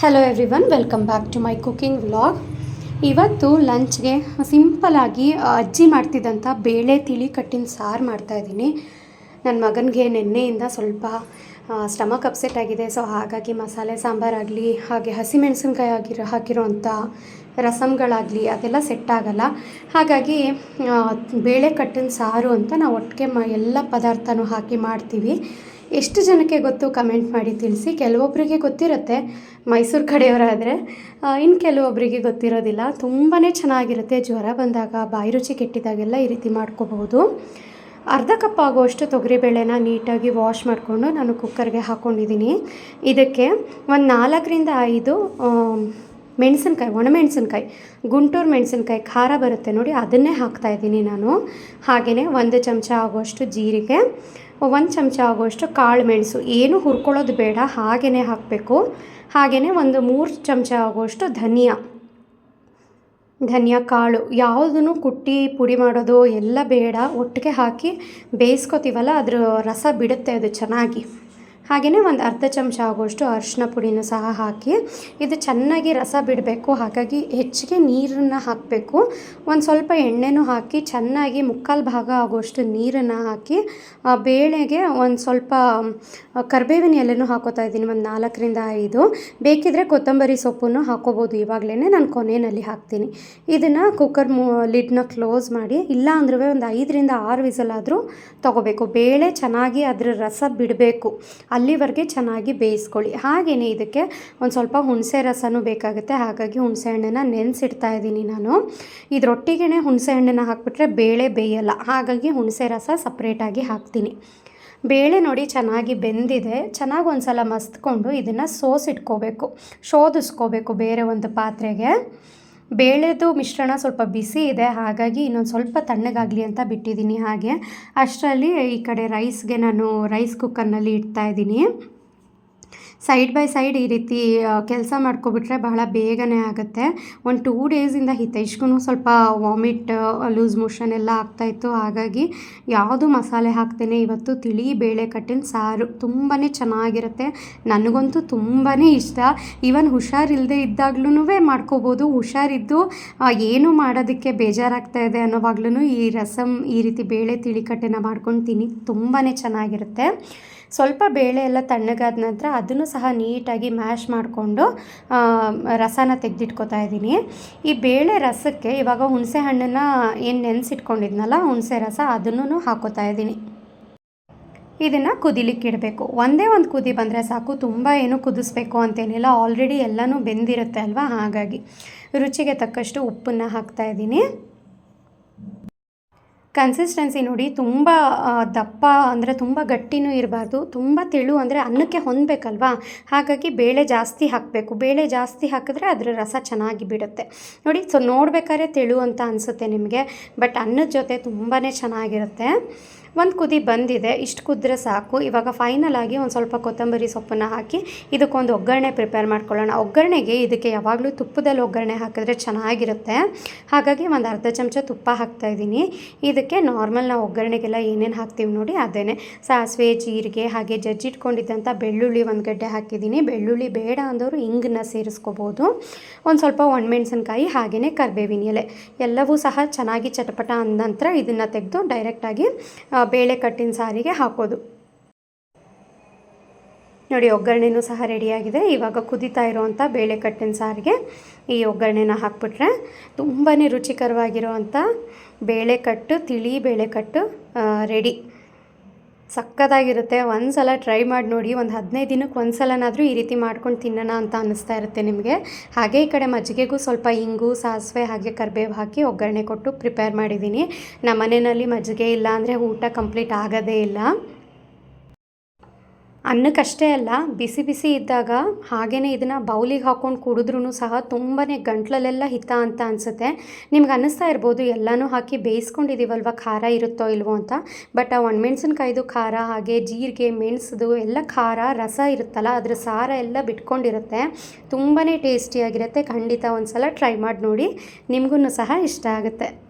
Hello everyone welcome back to my cooking vlog ಇವತ್ತು ಲಂಚ್ಗೆ ಸಿಂಪಲಾಗಿ ಅಜ್ಜಿ ಮಾಡ್ತಿದ್ದಂಥ ಬೇಳೆ, ತಿಳಿ ಕಟ್ಟಿನ ಸಾರು ಮಾಡ್ತಾಯಿದ್ದೀನಿ ನನ್ನ ಮಗನಿಗೆ ನೆನ್ನೆಯಿಂದ ಸ್ವಲ್ಪ ಸ್ಟಮಕ್ ಅಪ್ಸೆಟ್ ಆಗಿದೆ. ಸೊ ಹಾಗಾಗಿ ಮಸಾಲೆ ಸಾಂಬಾರಾಗಲಿ ಹಾಗೆ ಹಸಿಮೆಣಸಿನ್ಕಾಯಿ ಆಗಿರೋ ಹಾಕಿರೋವಂಥ ರಸಮ್ಗಳಾಗಲಿ ಅದೆಲ್ಲ ಸೆಟ್ ಆಗಲ್ಲ. ಹಾಗಾಗಿ ಬೇಳೆ ಕಟ್ಟಿನ ಸಾರು ಅಂತ ನಾವು ಒಟ್ಟಿಗೆ ಮ, ಎಲ್ಲ ಪದಾರ್ಥನೂ ಹಾಕಿ ಮಾಡ್ತೀವಿ. ಎಷ್ಟು ಜನಕ್ಕೆ ಗೊತ್ತು? ಕಮೆಂಟ್ ಮಾಡಿ ತಿಳಿಸಿ. ಕೆಲವೊಬ್ಬರಿಗೆ ಗೊತ್ತಿರುತ್ತೆ. ಮೈಸೂರು ಕಡೆಯವರಾದರೆ ಇನ್ನು ಕೆಲವೊಬ್ಬರಿಗೆ ಗೊತ್ತಿರೋದಿಲ್ಲ. ತುಂಬಾ ಚೆನ್ನಾಗಿರುತ್ತೆ ಜ್ವರ ಬಂದಾಗ, ಬಾಯಿ ರುಚಿ ಕೆಟ್ಟಿದಾಗೆಲ್ಲ ಈ ರೀತಿ ಮಾಡ್ಕೋಬಹುದು. ಅರ್ಧ ಕಪ್ ಆಗುವಷ್ಟು ತೊಗರಿಬೇಳೆನ ನೀಟಾಗಿ ವಾಶ್ ಮಾಡಿಕೊಂಡು ನಾನು ಕುಕ್ಕರ್ಗೆ ಹಾಕ್ಕೊಂಡಿದ್ದೀನಿ ಇದಕ್ಕೆ ಒಂದು ನಾಲ್ಕರಿಂದ ಐದು ಮೆಣಸಿನ್ಕಾಯಿ, ಒಣಮೆಣಸಿನ್ಕಾಯಿ, ಗುಂಟೂರು ಮೆಣಸಿನ್ಕಾಯಿ ಖಾರ ಬರುತ್ತೆ ನೋಡಿ, ಅದನ್ನೇ ಹಾಕ್ತಾ ಇದ್ದೀನಿ ನಾನು. ಹಾಗೆಯೇ ಒಂದು ಚಮಚ ಆಗುವಷ್ಟು ಜೀರಿಗೆ, ಒಂದು ಚಮಚ ಆಗುವಷ್ಟು ಕಾಳು ಮೆಣಸು, ಏನು ಹುರ್ಕೊಳ್ಳೋದು ಬೇಡ ಹಾಗೆಯೇ ಹಾಕಬೇಕು. ಹಾಗೆಯೇ ಒಂದು ಮೂರು ಚಮಚ ಆಗುವಷ್ಟು ಧನಿಯಾ. ಧನಿಯಾ, ಕಾಳು, ಯಾವುದನ್ನು ಕುಟ್ಟಿ ಪುಡಿ ಮಾಡೋದು ಎಲ್ಲ ಬೇಡ, ಒಟ್ಟಿಗೆ ಹಾಕಿ ಬೇಯಿಸ್ಕೊತೀವಲ್ಲ, ಅದರ ರಸ ಬಿಡುತ್ತೆ ಅದು ಚೆನ್ನಾಗಿ. ಹಾಗೆಯೇ ಒಂದು ಅರ್ಧ ಚಮಚ ಆಗುವಷ್ಟು ಅರಿಶಿನ ಪುಡಿನೂ ಸಹ ಹಾಕಿ ಇದು ಚೆನ್ನಾಗಿ ರಸ ಬಿಡಬೇಕು. ಹಾಗಾಗಿ ಹೆಚ್ಚಿಗೆ ನೀರನ್ನು ಹಾಕಬೇಕು. ಒಂದು ಸ್ವಲ್ಪ ಎಣ್ಣೆನೂ ಹಾಕಿ ಚೆನ್ನಾಗಿ ಮುಕ್ಕಾಲು ಭಾಗ ಆಗುವಷ್ಟು ನೀರನ್ನು ಹಾಕಿ ಬೇಳೆಗೆ ಒಂದು ಸ್ವಲ್ಪ ಕರ್ಬೇವಿನ ಎಲೆನೂ ಹಾಕೋತಾ ಇದ್ದೀನಿ. ಒಂದು ನಾಲ್ಕರಿಂದ ಐದು. ಬೇಕಿದ್ರೆ ಕೊತ್ತಂಬರಿ ಸೊಪ್ಪನ್ನು ಹಾಕೋಬೋದು. ಇವಾಗಲೇ ನಾನು ಕೊನೆಯಲ್ಲಿ ಹಾಕ್ತೀನಿ. ಇದನ್ನು ಕುಕ್ಕರ್ ಮು ಲಿಡ್ನ ಕ್ಲೋಸ್ ಮಾಡಿ, ಇಲ್ಲ ಅಂದ್ರೂ ಒಂದು ಐದರಿಂದ ಆರು ವಿಸಲ್ ಆದರೂ ತೊಗೋಬೇಕು. ಬೇಳೆ ಚೆನ್ನಾಗಿ ಅದರ ರಸ ಬಿಡಬೇಕು. ಅಲ್ಲಿವರೆಗೆ ಚೆನ್ನಾಗಿ ಬೇಯಿಸ್ಕೊಳ್ಳಿ. ಹಾಗೇ ಇದಕ್ಕೆ ಒಂದು ಸ್ವಲ್ಪ ಹುಣಸೆ ರಸನೂ ಬೇಕಾಗುತ್ತೆ. ಹಾಗಾಗಿ ಹುಣಸೆ ಹಣ್ಣನ್ನು ನೆನೆಸಿಡ್ತಾ ಇದ್ದೀನಿ ನಾನು. ಇದರೊಟ್ಟಿಗೆ ಹುಣಸೆ ಹಣ್ಣನ್ನು ಹಾಕಿಬಿಟ್ರೆ ಬೇಳೆ ಬೇಯಲ್ಲ. ಹಾಗಾಗಿ ಹುಣಸೆ ರಸ ಸಪ್ರೇಟಾಗಿ ಹಾಕ್ತೀನಿ. ಬೇಳೆ ನೋಡಿ ಚೆನ್ನಾಗಿ ಬೆಂದಿದೆ. ಚೆನ್ನಾಗಿ ಒಂದು ಸಲ ಮಸ್ತ್ಕೊಂಡು ಇದನ್ನು ಸೋಸಿಟ್ಕೋಬೇಕು. ಶೋಧಿಸ್ಕೋಬೇಕು ಬೇರೆ ಒಂದು ಪಾತ್ರೆಗೆ. ಬೇಳೆದು ಮಿಶ್ರಣ ಸ್ವಲ್ಪ ಬಿಸಿ ಇದೆ, ಹಾಗಾಗಿ ಇನ್ನೊಂದು ಸ್ವಲ್ಪ ತಣ್ಣಗಾಗಲಿ ಅಂತ ಬಿಟ್ಟಿದ್ದೀನಿ ಹಾಗೆ. ಅಷ್ಟರಲ್ಲಿ ಈ ಕಡೆ ರೈಸ್ಗೆ ನಾನು ರೈಸ್ ಕುಕ್ಕರ್ನಲ್ಲಿ ಇಡ್ತಾ ಇದ್ದೀನಿ. ಸೈಡ್ ಬೈ ಸೈಡ್ ಈ ರೀತಿ ಕೆಲಸ ಮಾಡ್ಕೊಬಿಟ್ರೆ ಬಹಳ ಬೇಗನೆ ಆಗುತ್ತೆ. ಒಂದು ಟೂ ಡೇಸಿಂದ ಹಿತೈಷ್ಗೂ ಸ್ವಲ್ಪ ವಾಮಿಟ್ ಲೂಸ್ ಮೋಷನ್ ಎಲ್ಲ ಆಗ್ತಾಯಿತ್ತು ಹಾಗಾಗಿ ಯಾವುದು ಮಸಾಲೆ ಹಾಕ್ತೇನೆ ಇವತ್ತು ತಿಳಿ ಬೇಳೆ ಕಟ್ಟಿನ ಸಾರು ತುಂಬಾ ಚೆನ್ನಾಗಿರುತ್ತೆ. ನನಗಂತೂ ತುಂಬಾ ಇಷ್ಟ. ಈವನ್ ಹುಷಾರಿಲ್ಲದೆ ಇದ್ದಾಗ್ಲೂ ಮಾಡ್ಕೋಬೋದು. ಹುಷಾರಿದ್ದು ಏನು ಮಾಡೋದಕ್ಕೆ ಬೇಜಾರಾಗ್ತಾ ಇದೆ ಅನ್ನೋವಾಗ್ಲೂ ಈ ರಸಮ್ ಈ ರೀತಿ ಬೇಳೆ ತಿಳಿಕಟ್ಟೆನ ಮಾಡ್ಕೊಂಡು ತಿನ್ನಿ ತುಂಬಾ ಚೆನ್ನಾಗಿರುತ್ತೆ. ಸ್ವಲ್ಪ ಬೇಳೆ ಎಲ್ಲ ತಣ್ಣಗಾದ ನಂತರ ಅದನ್ನು ಸಹ ನೀಟಾಗಿ ಮ್ಯಾಶ್ ಮಾಡಿಕೊಂಡು ರಸನ ತೆಗೆದಿಟ್ಕೊತಾ ಇದ್ದೀನಿ. ಈ ಬೇಳೆ ರಸಕ್ಕೆ ಇವಾಗ ಹುಣಸೆ ಹಣ್ಣನ್ನು ಏನು ನೆನೆಸಿಟ್ಕೊಂಡಿದ್ನಲ್ಲ, ಹುಣಸೆ ರಸ ಅದನ್ನು ಹಾಕೋತಾ ಇದ್ದೀನಿ. ಇದನ್ನು ಕುದಿಲಿಕ್ಕೆ ಇಡಬೇಕು. ಒಂದೇ ಒಂದು ಕುದಿ ಬಂದರೆ ಸಾಕು, ತುಂಬ ಏನು ಕುದಿಸ್ಬೇಕು ಅಂತೇನಿಲ್ಲ ಆಲ್ರೆಡಿ ಎಲ್ಲನೂ ಬೆಂದಿರುತ್ತೆ ಅಲ್ವಾ? ಹಾಗಾಗಿ ರುಚಿಗೆ ತಕ್ಕಷ್ಟು ಉಪ್ಪನ್ನು ಹಾಕ್ತಾ ಇದ್ದೀನಿ. ಕನ್ಸಿಸ್ಟೆನ್ಸಿ ನೋಡಿ ತುಂಬ ದಪ್ಪ ಅಂದರೆ ತುಂಬ ಗಟ್ಟಿನೂ ಇರಬಾರ್ದು. ತುಂಬ ತೆಳು ಅಂದರೆ ಅನ್ನಕ್ಕೆ ಹೊಂದಬೇಕಲ್ವಾ? ಹಾಗಾಗಿ ಬೇಳೆ ಜಾಸ್ತಿ ಹಾಕಬೇಕು. ಬೇಳೆ ಜಾಸ್ತಿ ಹಾಕಿದ್ರೆ ಅದರ ರಸ ಚೆನ್ನಾಗಿ ಬಿಡುತ್ತೆ. ನೋಡಿ, ಸೊ ನೋಡ್ಬೇಕಾದ್ರೆ ತೆಳು ಅಂತ ಅನಿಸುತ್ತೆ ನಿಮಗೆ, ಬಟ್ ಅನ್ನದ ಜೊತೆ ತುಂಬಾ ಚೆನ್ನಾಗಿರುತ್ತೆ. ಒಂದು ಕುದಿ ಬಂದಿದೆ, ಇಷ್ಟು ಕುದ್ರೆ ಸಾಕು. ಇವಾಗ ಫೈನಲ್ ಆಗಿ ಒಂದು ಸ್ವಲ್ಪ ಕೊತ್ತಂಬರಿ ಸೊಪ್ಪನ್ನು ಹಾಕಿ ಇದಕ್ಕೊಂದು ಒಗ್ಗರಣೆ ಪ್ರಿಪೇರ್ ಮಾಡ್ಕೊಳ್ಳೋಣ. ಒಗ್ಗರಣೆಗೆ ಇದಕ್ಕೆ ಯಾವಾಗಲೂ ತುಪ್ಪದಲ್ಲಿ ಒಗ್ಗರಣೆ ಹಾಕಿದ್ರೆ ಚೆನ್ನಾಗಿರುತ್ತೆ. ಹಾಗಾಗಿ ಒಂದು ಅರ್ಧ ಚಮಚ ತುಪ್ಪ ಹಾಕ್ತಾ ಇದ್ದೀನಿ. ಇದಕ್ಕೆ ನಾರ್ಮಲ್ ನಾವು ಒಗ್ಗರಣೆಗೆಲ್ಲ ಏನೇನು ಹಾಕ್ತೀವಿ ನೋಡಿ ಅದೇ ಸಾಸಿವೆ, ಜೀರಿಗೆ ಹಾಗೆ ಜಜ್ಜಿಟ್ಕೊಂಡಿದ್ದಂಥ ಬೆಳ್ಳುಳ್ಳಿ ಒಂದು ಗಡ್ಡೆ ಹಾಕಿದ್ದೀನಿ. ಬೆಳ್ಳುಳ್ಳಿ ಬೇಡ ಅಂದವರು ಹಿಂಗನ್ನ ಸೇರಿಸ್ಕೋಬೋದು. ಒಂದು ಸ್ವಲ್ಪ ಒಣಮೆಣಸಿನ್ಕಾಯಿ ಹಾಗೆಯೇ ಕರಿಬೇವಿನ ಎಲೆ. ಎಲ್ಲವೂ ಸಹ ಚೆನ್ನಾಗಿ ಚಟಪಟ ಅಂದ ನಂತರ ಇದನ್ನು ತೆಗೆದು ಡೈರೆಕ್ಟಾಗಿ ಬೇಳೆ ಕಟ್ಟಿನ ಸಾರಿಗೆ ಹಾಕೋದು. ನೋಡಿ, ಒಗ್ಗರಣೆನೂ ಸಹ ರೆಡಿಯಾಗಿದೆ. ಇವಾಗ ಕುದಿತಾ ಇರೋವಂಥ ಬೇಳೆ ಕಟ್ಟಿನ ಸಾರಿಗೆ ಈ ಒಗ್ಗರಣೆನ ಹಾಕ್ಬಿಟ್ರೆ ತುಂಬಾ ರುಚಿಕರವಾಗಿರೋವಂಥ ಬೇಳೆ ಕಟ್ಟು, ತಿಳಿ ಬೇಳೆ ಕಟ್ಟು ರೆಡಿ. ಸಕ್ಕತ್ತಾಗಿರುತ್ತೆ. ಒಂದು ಸಲ ಟ್ರೈ ಮಾಡಿ ನೋಡಿ, ಒಂದು ಹದಿನೈದು ದಿನಕ್ಕೆ ಒಂದು ಸಲನಾದರೂ ಈ ರೀತಿ ಮಾಡ್ಕೊಂಡು ತಿನ್ನೋಣ ಅಂತ ಅನ್ನಿಸ್ತಾ ಇರುತ್ತೆ ನಿಮಗೆ. ಹಾಗೆ ಈ ಕಡೆ ಮಜ್ಜಿಗೆಗೂ ಸ್ವಲ್ಪ ಇಂಗು, ಸಾಸಿವೆ, ಹಾಗೆ ಕರಿಬೇವು ಹಾಕಿ ಒಗ್ಗರಣೆ ಕೊಟ್ಟು ಪ್ರಿಪೇರ್ ಮಾಡಿದ್ದೀನಿ. ನಮ್ಮ ಮನೆಯಲ್ಲಿ ಮಜ್ಜಿಗೆ ಇಲ್ಲ ಅಂದರೆ ಊಟ ಕಂಪ್ಲೀಟ್ ಆಗೋದೇ ಇಲ್ಲ. ಅನ್ನಕ್ಕಷ್ಟೇ ಅಲ್ಲ, ಬಿಸಿ ಬಿಸಿ ಇದ್ದಾಗ ಹಾಗೆಯೇ ಇದನ್ನು ಬೌಲಿಗೆ ಹಾಕ್ಕೊಂಡು ಕುಡಿದ್ರೂ ಸಹ ತುಂಬಾ ಗಂಟ್ಲಲ್ಲೆಲ್ಲ ಹಿತ ಅಂತ ಅನಿಸುತ್ತೆ. ನಿಮ್ಗೆ ಅನ್ನಿಸ್ತಾ ಇರ್ಬೋದು, ಎಲ್ಲನೂ ಹಾಕಿ ಬೇಯಿಸ್ಕೊಂಡಿದ್ದೀವಲ್ವ ಖಾರ ಇರುತ್ತೋ ಇಲ್ವೋ ಅಂತ. ಬಟ್ ಆ ಒಣಮೆಣ್ಸಿನ್ಕಾಯ್ದು ಖಾರ, ಹಾಗೆ ಜೀರಿಗೆ ಮೆಣಸದು ಎಲ್ಲ ಖಾರ, ರಸ ಇರುತ್ತಲ್ಲ, ಅದ್ರ ಸಾರ ಎಲ್ಲ ಬಿಟ್ಕೊಂಡಿರುತ್ತೆ. ತುಂಬಾ ಟೇಸ್ಟಿಯಾಗಿರುತ್ತೆ. ಖಂಡಿತ ಒಂದು ಸಲ ಟ್ರೈ ಮಾಡಿ ನೋಡಿ. ನಿಮಗೂ ಸಹ ಇಷ್ಟ ಆಗುತ್ತೆ.